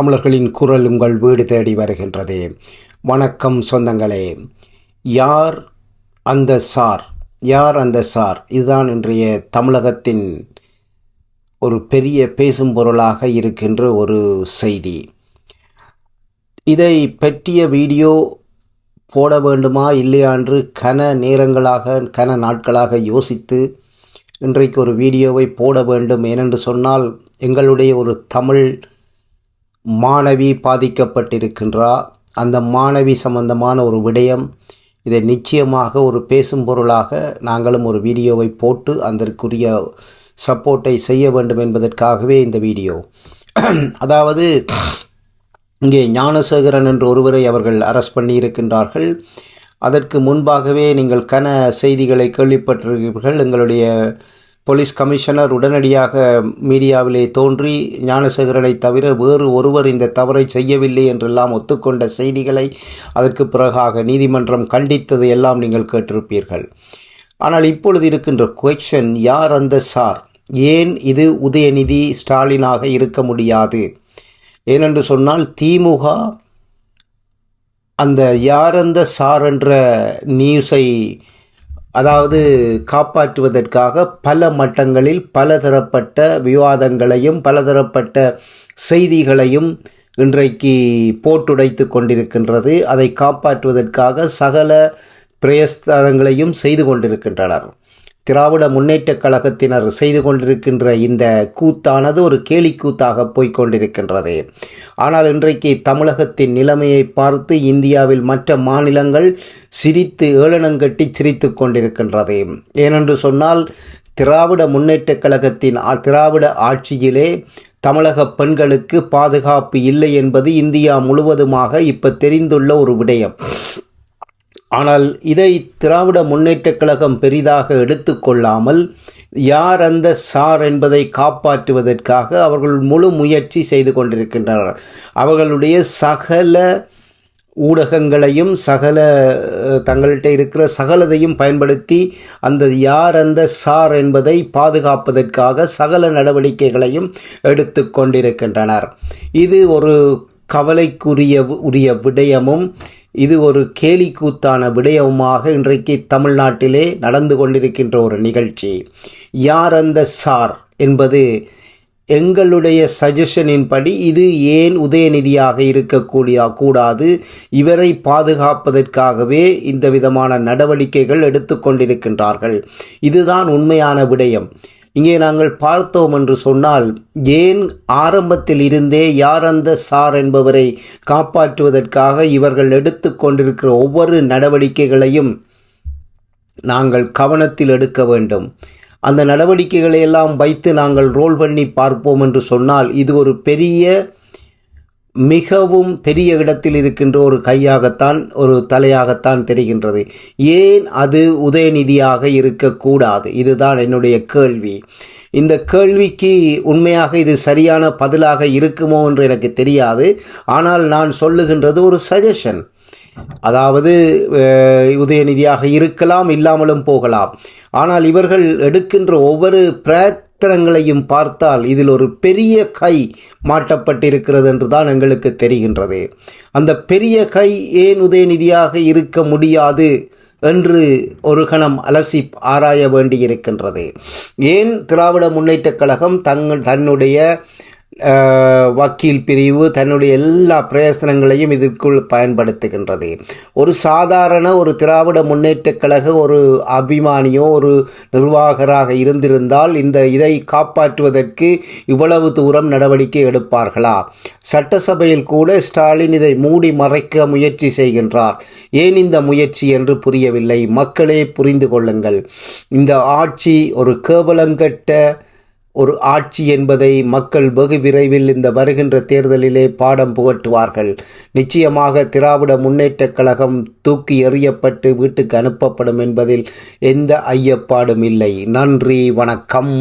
தமிழர்களின் குரல் உங்கள் வீடு தேடி வருகின்றது. வணக்கம் சொந்தங்களே. யார் அந்த சார்? யார் அந்த சார்? இதுதான் இன்றைய தமிழகத்தின் ஒரு பெரிய பேசும் பொருளாக இருக்கின்ற ஒரு செய்தி. இதை பற்றிய வீடியோ போட வேண்டுமா இல்லையா என்று கன நேரங்களாக கன நாட்களாக யோசித்து இன்றைக்கு ஒரு வீடியோவை போட வேண்டும். ஏனென்று சொன்னால் எங்களுடைய ஒரு தமிழ் மாணவி பாதிக்கப்பட்டிருக்கின்றார் அந்த மாணவி சம்பந்தமான ஒரு விடயம் இதை நிச்சயமாக ஒரு பேசும் பொருளாக நாங்களும் ஒரு வீடியோவை போட்டு அதற்குரிய சப்போர்ட்டை செய்ய வேண்டும் என்பதற்காகவே இந்த வீடியோ. அதாவது இங்கே ஞானசேகரன் என்ற ஒருவரை அவர்கள் அரெஸ்ட் பண்ணியிருக்கின்றார்கள். அதற்கு முன்பாகவே நீங்கள் கன செய்திகளை கேள்விப்பட்டிருக்கிறீர்கள். எங்களுடைய போலீஸ் கமிஷனர் உடனடியாக மீடியாவிலே தோன்றி ஞானசேகரனை தவிர வேறு ஒருவர் இந்த தவறை செய்யவில்லை என்றெல்லாம் ஒத்துக்கொண்ட செய்திகளை அதற்கு பிறகாக நீதிமன்றம் கண்டித்தது எல்லாம் நீங்கள் கேட்டிருப்பீர்கள். ஆனால் இப்பொழுது இருக்கின்ற கொஷன் யார் அந்த சார்? ஏன் இது உதயநிதி ஸ்டாலினாக இருக்க முடியாது? ஏனென்று சொன்னால் திமுக அந்த யார் அந்த சார் என்ற நியூஸை அதாவது காப்பாற்றுவதற்காக பல மட்டங்களில் பலதரப்பட்ட விவாதங்களையும் பலதரப்பட்ட செய்திகளையும் இன்றைக்கு போட்டுடைத்து கொண்டிருக்கின்றது. அதை காப்பாற்றுவதற்காக சகல பிரயஸ்தானங்களையும் செய்து கொண்டிருக்கின்றனர். திராவிட முன்னேற்றக் கழகத்தினர் செய்து கொண்டிருக்கின்ற இந்த கூத்தானது ஒரு கேலி கூத்தாக போய்கொண்டிருக்கின்றது ஆனால் இன்றைக்கு தமிழகத்தின் நிலைமையை பார்த்து இந்தியாவில் மற்ற மாநிலங்கள் சிரித்து ஏளனங்கட்டி சிரித்து கொண்டிருக்கின்றது. ஏனென்று சொன்னால் திராவிட முன்னேற்றக் கழகத்தின் திராவிட ஆட்சியிலே தமிழக பெண்களுக்கு பாதுகாப்பு இல்லை என்பது இந்தியா முழுவதுமாக இப்போ தெரிந்துள்ள ஒரு விடயம். ஆனால் இதை திராவிட முன்னேற்றக் கழகம் பெரிதாக எடுத்துக்கொள்ளாமல் யார் அந்த சார் என்பதை காப்பாற்றுவதற்காக அவர்கள் முழு முயற்சி செய்து கொண்டிருக்கின்றனர். அவர்களுடைய சகல ஊடகங்களையும் சகல தங்கள்கிட்ட இருக்கிற சகலதையும் பயன்படுத்தி அந்த யார் அந்த சார் என்பதை பாதுகாப்பதற்காக சகல நடவடிக்கைகளையும் எடுத்து கொண்டிருக்கின்றனர். இது ஒரு கவலைக்குரிய உரிய விடயமும் இது ஒரு கேலி கூத்தான விடயமாக இன்றைக்கு தமிழ்நாட்டிலே நடந்து கொண்டிருக்கின்ற ஒரு நிகழ்ச்சி. யார் அந்த சார் என்பது எங்களுடைய சஜஷனின்படி இது ஏன் உதயநிதியாக இருக்கக்கூடிய கூடாது? இவரை பாதுகாப்பதற்காகவே இந்த விதமான நடவடிக்கைகள் எடுத்துக்கொண்டிருக்கின்றார்கள் இதுதான் உண்மையான விடயம். இங்கே நாங்கள் பார்த்தோம் என்று சொன்னால் ஏன் ஆரம்பத்தில் இருந்தே யார் அந்த சார் என்பவரை காப்பாற்றுவதற்காக இவர்கள் எடுத்துக்கொண்டிருக்கிற ஒவ்வொரு நடவடிக்கைகளையும் நாங்கள் கவனத்தில் எடுக்க வேண்டும். அந்த நடவடிக்கைகளை எல்லாம் வைத்து நாங்கள் ரோல் பண்ணி பார்ப்போம் என்று சொன்னால் இது ஒரு பெரிய மிகவும் பெரிய இடத்தில் இருக்கின்ற ஒரு கையாகத்தான் ஒரு தலையாகத்தான் தெரிகின்றது. ஏன் அது உதயநிதியாக இருக்கக்கூடாது? இதுதான் என்னுடைய கேள்வி. இந்த கேள்விக்கு உண்மையாக இது சரியான பதிலாக இருக்குமோ என்று எனக்கு தெரியாது. ஆனால் நான் சொல்லுகின்றது ஒரு சஜஷன் அதாவது உதயநிதியாக இருக்கலாம் இல்லாமலும் போகலாம். ஆனால் இவர்கள் எடுக்கின்ற ஒவ்வொரு நட்சத்திரங்களையும் பார்த்தால் இதில் ஒரு பெரிய கை மாட்டப்பட்டிருக்கிறது என்று தான் எங்களுக்கு தெரிகின்றது. அந்த பெரிய கை ஏன் உதயநிதியாக இருக்க முடியாது என்று ஒரு கணம் அலசி ஆராய வேண்டியிருக்கின்றது. ஏன் திராவிட முன்னேற்றக் கழகம் தங்கள் தன்னுடைய வக்கீல் பிரிவு தன்னுடைய எல்லா பிரயோசனங்களையும் இதற்குள் பயன்படுத்துகின்றது. ஒரு சாதாரண ஒரு திராவிட முன்னேற்றக் கழக ஒரு அபிமானியோ ஒரு நிர்வாகராக இருந்திருந்தால் இந்த இதை காப்பாற்றுவதற்கு இவ்வளவு தூரம் நடவடிக்கை எடுப்பார்களா? சட்டசபையில் கூட ஸ்டாலின் இதை மூடி மறைக்க முயற்சி செய்கின்றார். ஏன் இந்த முயற்சி என்று புரியவில்லை? மக்களே புரிந்து கொள்ளுங்கள். இந்த ஆட்சி ஒரு கேவலங்கட்ட ஒரு ஆட்சி என்பதை மக்கள் வெகு விரைவில் இந்த வருகின்ற தேர்தலிலே பாடம் புகட்டுவார்கள். நிச்சயமாக திராவிட முன்னேற்றக் கழகம் தூக்கி எறியப்பட்டு வீட்டுக்கு அனுப்பப்படும் என்பதில் எந்த ஐயப்பாடும் இல்லை. நன்றி வணக்கம்.